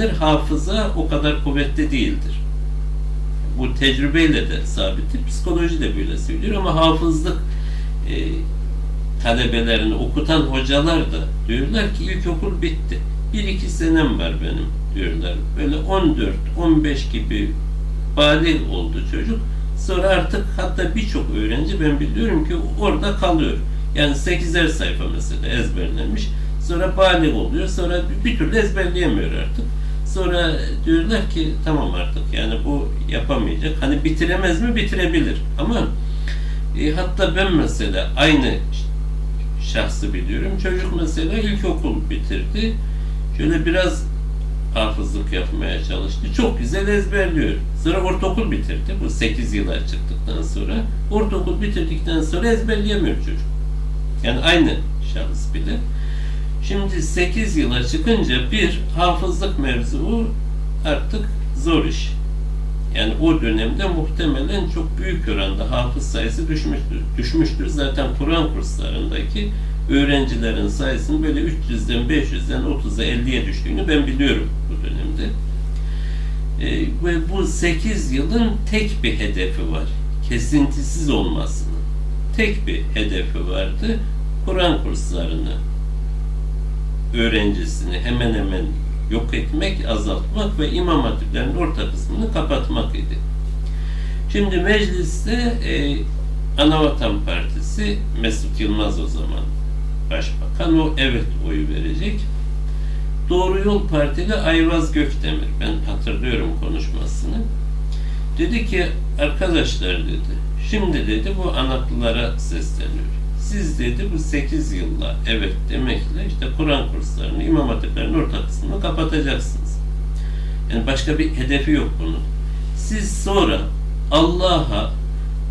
denir. Hafıza o kadar kuvvetli değildir. Bu tecrübeyle de sabittir. Psikoloji de böyle söylüyor ama hafızlık e, talebelerini okutan hocalar da diyorlar ki ilkokul bitti. Bir iki senem var benim diyorlar. Böyle 14-15 gibi balik oldu çocuk. Sonra artık hatta birçok öğrenci ben biliyorum ki orada kalıyor. Yani 8'er sayfa mesela ezberlenmiş. Sonra balik oluyor. Sonra bir türlü ezberleyemiyor artık. Sonra diyorlar ki tamam artık yani bu yapamayacak. Hani bitiremez mi? Bitirebilir. Ama e, hatta ben mesela aynı şahsı biliyorum. Çocuk mesela ilkokul bitirdi. Şöyle biraz hafızlık yapmaya çalıştı. Çok güzel ezberliyor. Sonra ortaokul bitirdi. Bu 8 yıla çıktıktan sonra. Ortaokul bitirdikten sonra ezberleyemiyor çocuk. Yani aynı şahıs bile. Şimdi 8 yıla çıkınca bir hafızlık mevzuu artık zor iş. Yani o dönemde muhtemelen çok büyük oranda hafız sayısı düşmüştür. Düşmüştür. Zaten Kur'an kurslarındaki öğrencilerin sayısının böyle 300'den 500'den 30'a 50'ye düştüğünü ben biliyorum bu dönemde. Ee, ve bu 8 yılın tek bir hedefi var. Kesintisiz olmasının. Tek bir hedefi vardı. Kur'an kurslarını öğrencisini hemen hemen yok etmek, azaltmak ve imam hatiplerin orta kısmını kapatmak idi. Şimdi mecliste e, Anavatan Partisi Mesut Yılmaz o zaman başbakan o evet oyu verecek. Doğru Yol Partili Ayvaz Gökdemir ben hatırlıyorum konuşmasını. Dedi ki arkadaşlar dedi şimdi dedi bu anaklılara sesleniyor. Siz dedi bu 8 yılla evet demekle işte Kur'an kurslarını, imam hatiplerin orta kısmını kapatacaksınız. Yani başka bir hedefi yok bunun. Siz sonra Allah'a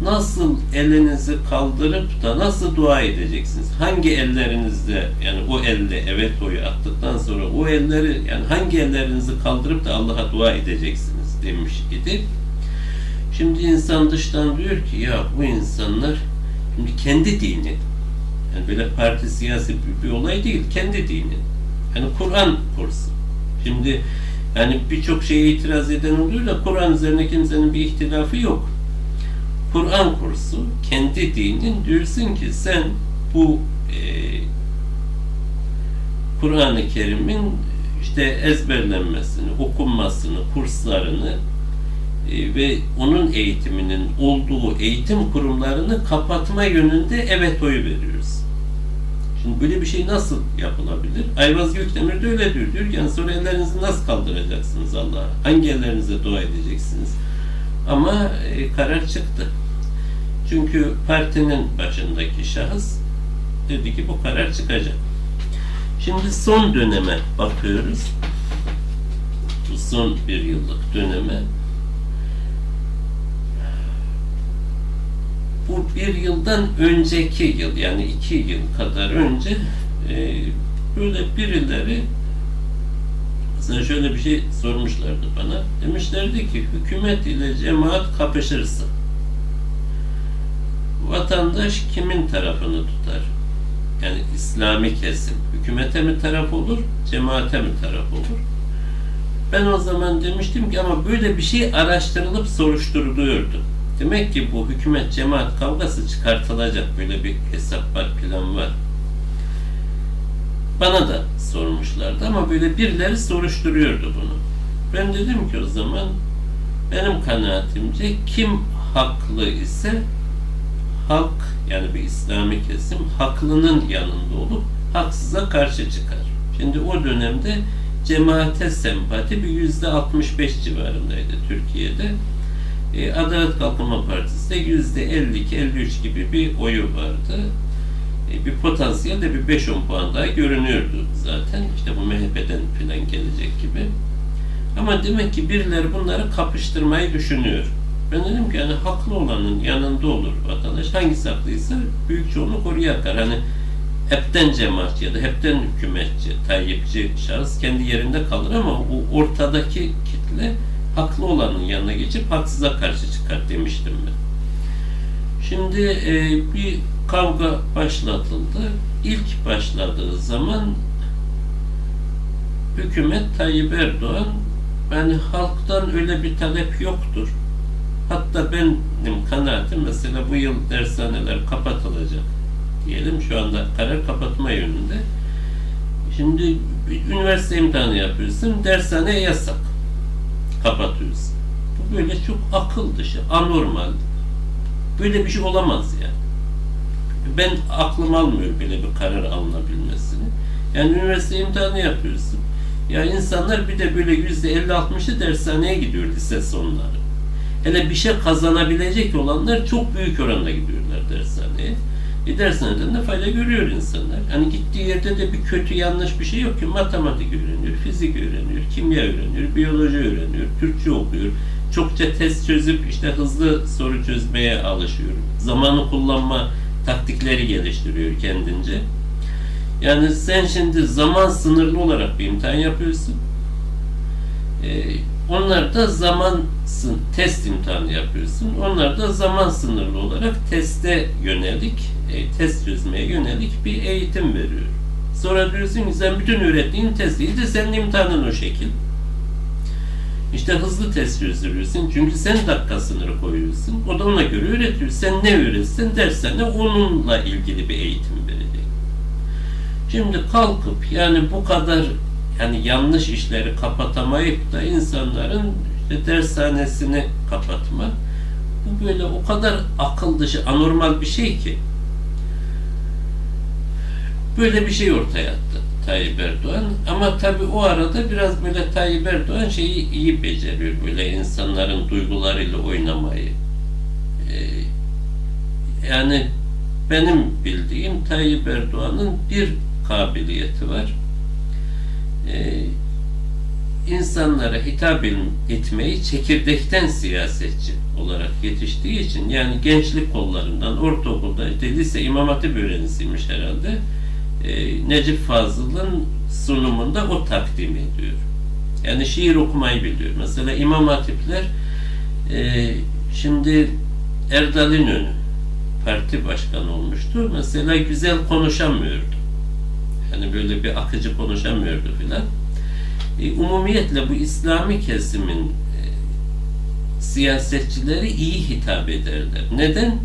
nasıl elinizi kaldırıp da nasıl dua edeceksiniz? Hangi ellerinizde yani o elde evet oyu attıktan sonra o elleri yani hangi ellerinizi kaldırıp da Allah'a dua edeceksiniz demiş idi. Şimdi insan dıştan diyor ki ya bu insanlar şimdi kendi dini yani böyle parti siyasi bir, bir olay değil kendi dini. Yani Kur'an kursu. Şimdi yani birçok şeye itiraz eden oluyor da Kur'an üzerine kimsenin bir ihtilafı yok. Kur'an kursu kendi dinin diyorsun ki sen bu e, Kur'an-ı Kerim'in işte ezberlenmesini, okunmasını, kurslarını ve onun eğitiminin olduğu eğitim kurumlarını kapatma yönünde evet oyu veriyoruz. Şimdi böyle bir şey nasıl yapılabilir? Ayvaz Gökdemir de öyle diyor. Diyor ki yani sonra ellerinizi nasıl kaldıracaksınız Allah'a? Hangi ellerinize dua edeceksiniz? Ama e, karar çıktı. Çünkü partinin başındaki şahıs dedi ki bu karar çıkacak. Şimdi son döneme bakıyoruz. Bu son bir yıllık döneme. Bu bir yıldan önceki yıl yani iki yıl kadar önce e, böyle birileri mesela şöyle bir şey sormuşlardı bana. Demişlerdi ki hükümet ile cemaat kapışırsa vatandaş kimin tarafını tutar? Yani İslami kesim hükümete mi taraf olur, cemaate mi taraf olur? Ben o zaman demiştim ki ama böyle bir şey araştırılıp soruşturuluyordu. Demek ki bu hükümet cemaat kavgası çıkartılacak böyle bir hesap var, plan var. Bana da sormuşlardı ama böyle birileri soruşturuyordu bunu. Ben dedim ki o zaman benim kanaatimce kim haklı ise halk yani bir İslami kesim haklının yanında olup haksıza karşı çıkar. Şimdi o dönemde cemaate sempati bir yüzde 65 civarındaydı Türkiye'de. E, Adalet Kalkınma Partisi de yüzde 52-53 gibi bir oyu vardı. E, bir potansiyel de bir 5-10 puan daha görünüyordu zaten. İşte bu MHP'den falan gelecek gibi. Ama demek ki birileri bunları kapıştırmayı düşünüyor. Ben dedim ki yani haklı olanın yanında olur vatandaş. Hangisi haklıysa büyük çoğunluk oraya akar. Hani hepten cemaatçi ya da hepten hükümetçi, tayyipçi şahıs kendi yerinde kalır ama o ortadaki kitle haklı olanın yanına geçip haksıza karşı çıkar demiştim ben. Şimdi e, bir kavga başlatıldı. İlk başladığı zaman hükümet Tayyip Erdoğan yani halktan öyle bir talep yoktur. Hatta benim kanaatim mesela bu yıl dershaneler kapatılacak diyelim şu anda karar kapatma yönünde. Şimdi üniversite imtihanı yapıyorsun, dershane yasak. Kapatıyorsun. Bu böyle çok akıl dışı, anormal. Böyle bir şey olamaz yani. Ben aklım almıyor böyle bir karar alınabilmesini. Yani üniversite imtihanı yapıyorsun. Ya insanlar bir de böyle yüzde 50-60'ı dershaneye gidiyor lise sonları. Hele bir şey kazanabilecek olanlar çok büyük oranda gidiyorlar dershaneye. E dershaneden de fayda görüyor insanlar. Hani gittiği yerde de bir kötü yanlış bir şey yok ki. Matematik öğreniyor, fizik öğreniyor, kimya öğreniyor, biyoloji öğreniyor, Türkçe okuyor. Çokça test çözüp işte hızlı soru çözmeye alışıyor. Zamanı kullanma taktikleri geliştiriyor kendince. Yani sen şimdi zaman sınırlı olarak bir imtihan yapıyorsun. Ee, onlar da zaman test imtihanı yapıyorsun. Onlar da zaman sınırlı olarak teste yönelik, e, test çözmeye yönelik bir eğitim veriyor. Sonra diyorsun ki sen bütün öğrettiğin test değil de senin imtihanın o şekil. İşte hızlı test çözdürüyorsun. Çünkü sen dakika sınırı koyuyorsun. O da ona göre öğretiyor. Sen ne öğretsen dersen de onunla ilgili bir eğitim verecek. Şimdi kalkıp yani bu kadar yani yanlış işleri kapatamayıp da insanların işte dershanesini kapatmak bu böyle o kadar akıl dışı anormal bir şey ki. Böyle bir şey ortaya attı Tayyip Erdoğan. Ama tabi o arada biraz böyle Tayyip Erdoğan şeyi iyi beceriyor böyle insanların duygularıyla oynamayı. Ee, yani benim bildiğim Tayyip Erdoğan'ın bir kabiliyeti var e, insanlara hitap etmeyi çekirdekten siyasetçi olarak yetiştiği için yani gençlik kollarından ortaokulda işte lise imam hatip öğrencisiymiş herhalde e, Necip Fazıl'ın sunumunda o takdim ediyor. Yani şiir okumayı biliyor. Mesela imam hatipler e, şimdi Erdal İnönü parti başkanı olmuştu. Mesela güzel konuşamıyordu. Yani böyle bir akıcı konuşamıyordu filan. E, umumiyetle bu İslami kesimin e, siyasetçileri iyi hitap ederler. Neden?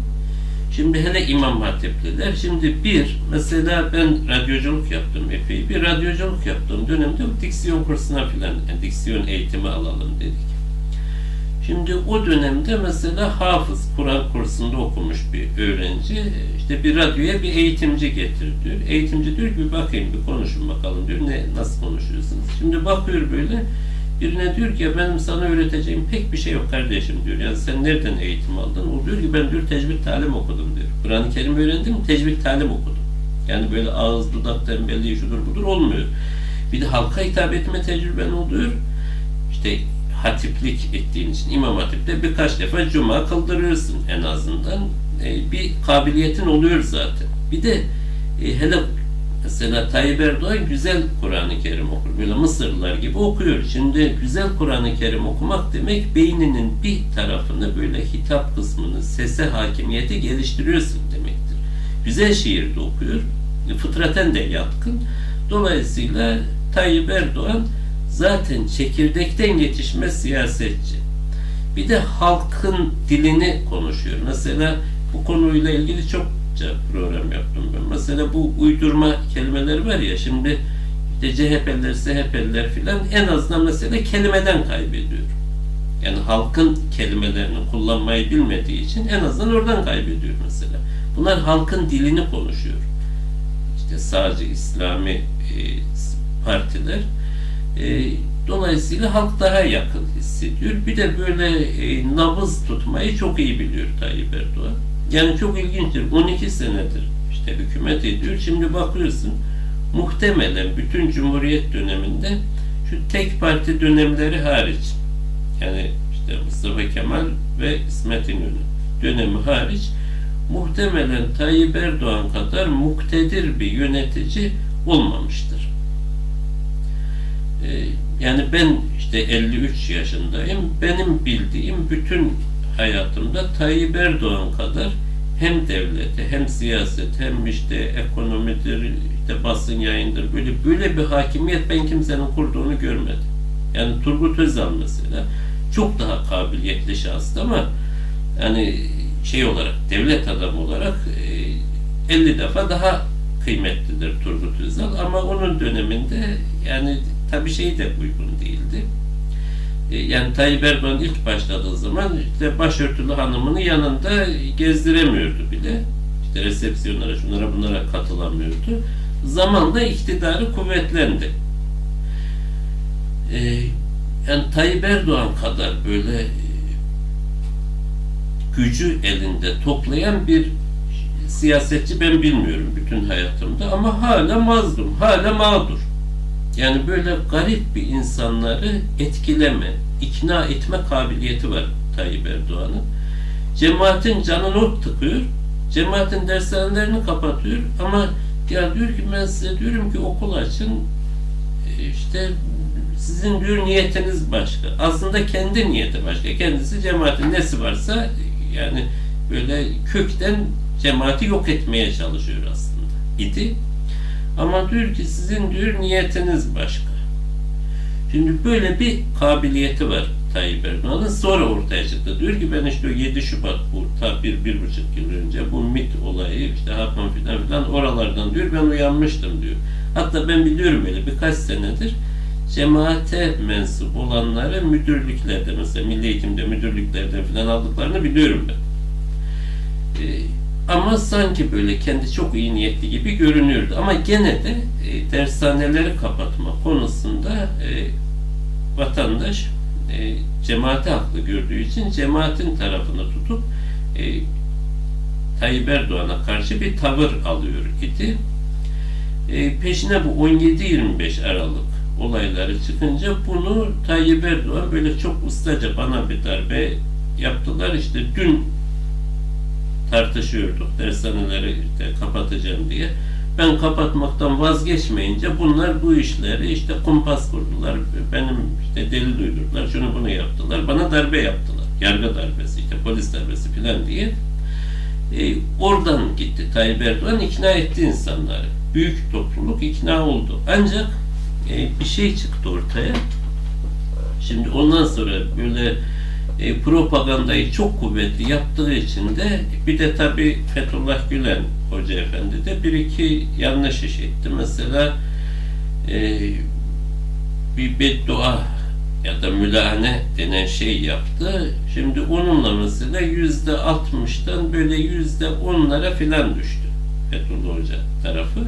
Şimdi hele İmam Hatipliler, şimdi bir, mesela ben radyoculuk yaptım epey, bir radyoculuk yaptım dönemde diksiyon kursuna filan, yani diksiyon eğitimi alalım dedik. Şimdi o dönemde mesela hafız Kur'an kursunda okumuş bir öğrenci işte bir radyoya bir eğitimci getir diyor. Eğitimci diyor ki bir bakayım bir konuşun bakalım diyor. Ne nasıl konuşuyorsunuz? Şimdi bakıyor böyle birine diyor ki benim sana öğreteceğim pek bir şey yok kardeşim diyor. Yani sen nereden eğitim aldın? O diyor ki ben diyor tecvid talim okudum diyor. Kur'an-ı Kerim öğrendim tecvid talim okudum. Yani böyle ağız dudak tembelliği şudur budur olmuyor. Bir de halka hitap etme tecrüben oluyor. İşte hatiplik ettiğin için İmam Hatip'te birkaç defa cuma kıldırıyorsun en azından. E, bir kabiliyetin oluyor zaten. Bir de e, hele mesela Tayyip Erdoğan güzel Kur'an-ı Kerim okur. Böyle Mısırlılar gibi okuyor. Şimdi güzel Kur'an-ı Kerim okumak demek beyninin bir tarafını böyle hitap kısmını, sese hakimiyeti geliştiriyorsun demektir. Güzel şiirde okuyor. Fıtraten de yatkın. Dolayısıyla Tayyip Erdoğan zaten çekirdekten yetişme siyasetçi. Bir de halkın dilini konuşuyor. Mesela bu konuyla ilgili çokça program yaptım ben. Mesela bu uydurma kelimeleri var ya şimdi işte CHP'ler, SHP'ler filan en azından mesela kelimeden kaybediyor. Yani halkın kelimelerini kullanmayı bilmediği için en azından oradan kaybediyor mesela. Bunlar halkın dilini konuşuyor. İşte sadece İslami e, partiler e, dolayısıyla halk daha yakın hissediyor. Bir de böyle e, nabız tutmayı çok iyi biliyor Tayyip Erdoğan. Yani çok ilginçtir. 12 senedir işte hükümet ediyor. Şimdi bakıyorsun muhtemelen bütün Cumhuriyet döneminde şu tek parti dönemleri hariç yani işte Mustafa Kemal ve İsmet İnönü dönemi hariç muhtemelen Tayyip Erdoğan kadar muktedir bir yönetici olmamıştır. Ee, yani ben işte 53 yaşındayım. Benim bildiğim bütün hayatımda Tayyip Erdoğan kadar hem devlete hem siyaset hem işte ekonomidir işte basın yayındır böyle böyle bir hakimiyet ben kimsenin kurduğunu görmedim. Yani Turgut Özal mesela çok daha kabiliyetli şahıs ama yani şey olarak devlet adamı olarak e, 50 defa daha kıymetlidir Turgut Özal ama onun döneminde yani tabi şey de uygun değildi. E, yani Tayyip Erdoğan ilk başladığı zaman işte başörtülü hanımını yanında gezdiremiyordu bile. İşte resepsiyonlara, şunlara bunlara katılamıyordu. Zamanla iktidarı kuvvetlendi. E, yani Tayyip Erdoğan kadar böyle gücü elinde toplayan bir siyasetçi ben bilmiyorum bütün hayatımda ama hala mazlum, hala mağdur. Yani böyle garip bir insanları etkileme, ikna etme kabiliyeti var Tayyip Erdoğan'ın. Cemaatin canını ot tıkıyor, cemaatin dershanelerini kapatıyor ama ya diyor ki ben size diyorum ki okul açın, e, işte sizin diyor niyetiniz başka. Aslında kendi niyeti başka. Kendisi cemaatin nesi varsa yani böyle kökten cemaati yok etmeye çalışıyor aslında idi. Ama diyor ki sizin diyor niyetiniz başka. Şimdi böyle bir kabiliyeti var Tayyip Erdoğan'ın. Sonra ortaya çıktı. Diyor ki ben işte 7 Şubat bu bir, bir buçuk yıl önce bu MIT olayı işte Hakan filan filan oralardan diyor ben uyanmıştım diyor. Hatta ben biliyorum böyle birkaç senedir cemaate mensup olanları müdürlüklerde mesela milli eğitimde müdürlüklerde falan aldıklarını biliyorum ben. Ee, ama sanki böyle kendi çok iyi niyetli gibi görünüyordu. Ama gene de e, dershaneleri kapatma konusunda e, vatandaş e, cemaati haklı gördüğü için cemaatin tarafını tutup e, Tayyip Erdoğan'a karşı bir tavır alıyor idi. E, peşine bu 17-25 Aralık olayları çıkınca bunu Tayyip Erdoğan böyle çok ustaca bana bir darbe yaptılar. İşte dün tartışıyorduk dershaneleri işte kapatacağım diye. Ben kapatmaktan vazgeçmeyince bunlar bu işleri işte kumpas kurdular. Benim işte deli duydurdular. Şunu bunu yaptılar. Bana darbe yaptılar. Yargı darbesi işte polis darbesi falan diye. E, oradan gitti Tayyip Erdoğan ikna etti insanları. Büyük topluluk ikna oldu. Ancak e, bir şey çıktı ortaya. Şimdi ondan sonra böyle e, propagandayı çok kuvvetli yaptığı için de bir de tabi Fethullah Gülen Hoca Efendi de bir iki yanlış iş etti. Mesela e, bir beddua ya da mülahane denen şey yaptı. Şimdi onunla mesela yüzde altmıştan böyle yüzde onlara filan düştü Fethullah Hoca tarafı.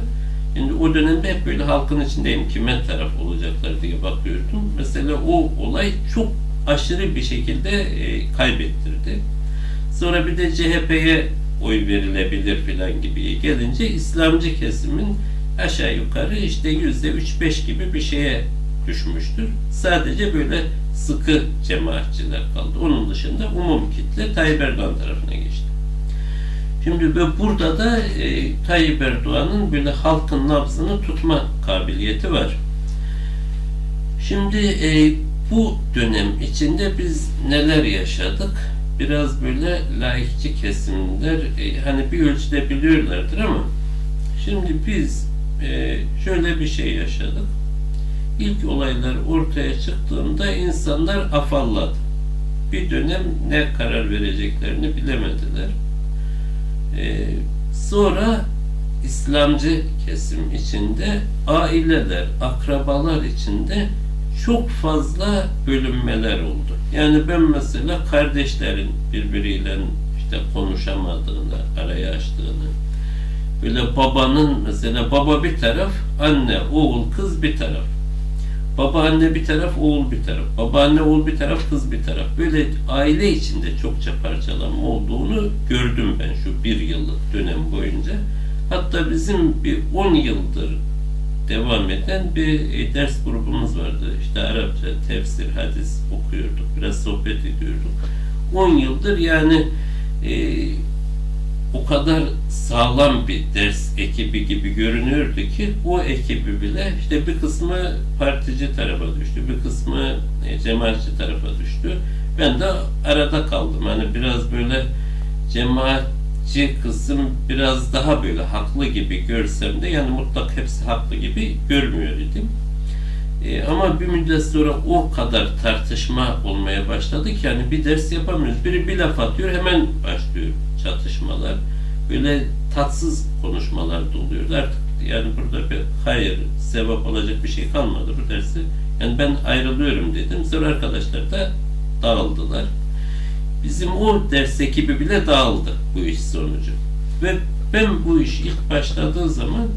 Şimdi o dönemde hep böyle halkın içindeyim kime taraf olacaklar diye bakıyordum. Mesela o olay çok aşırı bir şekilde e, kaybettirdi. Sonra bir de CHP'ye oy verilebilir filan gibi gelince İslamcı kesimin aşağı yukarı işte yüzde üç beş gibi bir şeye düşmüştür. Sadece böyle sıkı cemaatçiler kaldı. Onun dışında umum kitle Tayyip Erdoğan tarafına geçti. Şimdi ve burada da e, Tayyip Erdoğan'ın böyle halkın nabzını tutma kabiliyeti var. Şimdi e, bu dönem içinde biz neler yaşadık? Biraz böyle laikçi kesimler e, hani bir ölçüde biliyorlardır ama şimdi biz e, şöyle bir şey yaşadık. İlk olaylar ortaya çıktığında insanlar afalladı. Bir dönem ne karar vereceklerini bilemediler. E, sonra İslamcı kesim içinde aileler, akrabalar içinde çok fazla bölünmeler oldu. Yani ben mesela kardeşlerin birbiriyle işte konuşamadığını, araya açtığını, böyle babanın mesela baba bir taraf, anne, oğul, kız bir taraf. Baba anne bir taraf, oğul bir taraf. Baba anne oğul bir taraf, kız bir taraf. Böyle aile içinde çokça parçalanma olduğunu gördüm ben şu bir yıllık dönem boyunca. Hatta bizim bir 10 yıldır devam eden bir e, ders grubumuz vardı. İşte Arapça, tefsir, hadis okuyorduk. Biraz sohbet ediyorduk. 10 yıldır yani e, o kadar sağlam bir ders ekibi gibi görünüyordu ki o ekibi bile işte bir kısmı partici tarafa düştü, bir kısmı e, cemaatçi tarafa düştü. Ben de arada kaldım. Hani biraz böyle cemaat birinci kısım biraz daha böyle haklı gibi görsem de yani mutlak hepsi haklı gibi görmüyor idim. E, ama bir müddet sonra o kadar tartışma olmaya başladı ki yani bir ders yapamıyoruz. Biri bir laf atıyor hemen başlıyor çatışmalar. Böyle tatsız konuşmalar da. Artık yani burada bir hayır, sevap olacak bir şey kalmadı bu dersi. Yani ben ayrılıyorum dedim. Sonra arkadaşlar da dağıldılar. Bizim o ders ekibi bile dağıldı bu iş sonucu. Ve ben bu iş ilk başladığı zaman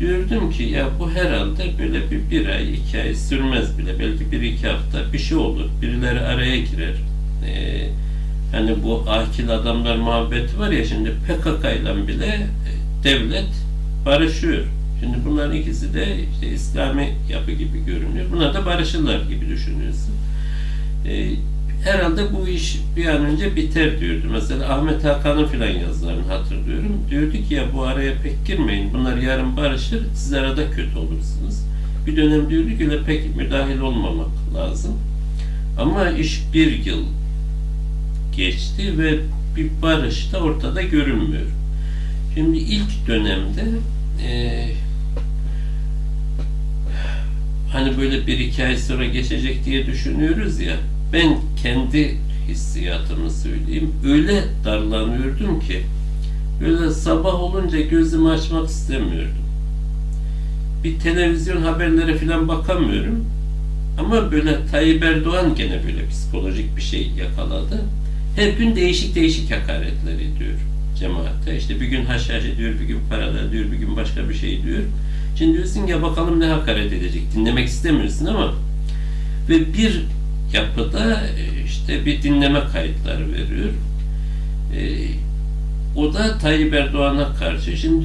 diyordum ki ya bu herhalde böyle bir, bir ay, iki ay sürmez bile. Belki bir iki hafta bir şey olur. Birileri araya girer. Ee, hani bu akil adamlar muhabbeti var ya şimdi PKK ile bile e, devlet barışıyor. Şimdi bunların ikisi de işte İslami yapı gibi görünüyor. Buna da barışırlar gibi düşünüyorsun. Ee, herhalde bu iş bir an önce biter diyordu. Mesela Ahmet Hakan'ın filan yazılarını hatırlıyorum. Diyordu ki ya bu araya pek girmeyin. Bunlar yarın barışır. Siz arada kötü olursunuz. Bir dönem diyordu ki öyle pek müdahil olmamak lazım. Ama iş bir yıl geçti ve bir barış da ortada görünmüyor. Şimdi ilk dönemde eee hani böyle bir iki ay sonra geçecek diye düşünüyoruz ya ben kendi hissiyatımı söyleyeyim. Öyle darlanıyordum ki böyle sabah olunca gözümü açmak istemiyordum. Bir televizyon haberlere falan bakamıyorum. Ama böyle Tayyip Erdoğan gene böyle psikolojik bir şey yakaladı. Her gün değişik değişik hakaretler ediyor cemaate. İşte bir gün haşhaş ediyor bir gün paralel diyor bir gün başka bir şey diyor. Şimdi diyorsun ya bakalım ne hakaret edecek. Dinlemek istemiyorsun ama ve bir yapıda e, işte bir dinleme kayıtları veriyor. E, o da Tayyip Erdoğan'a karşı. Şimdi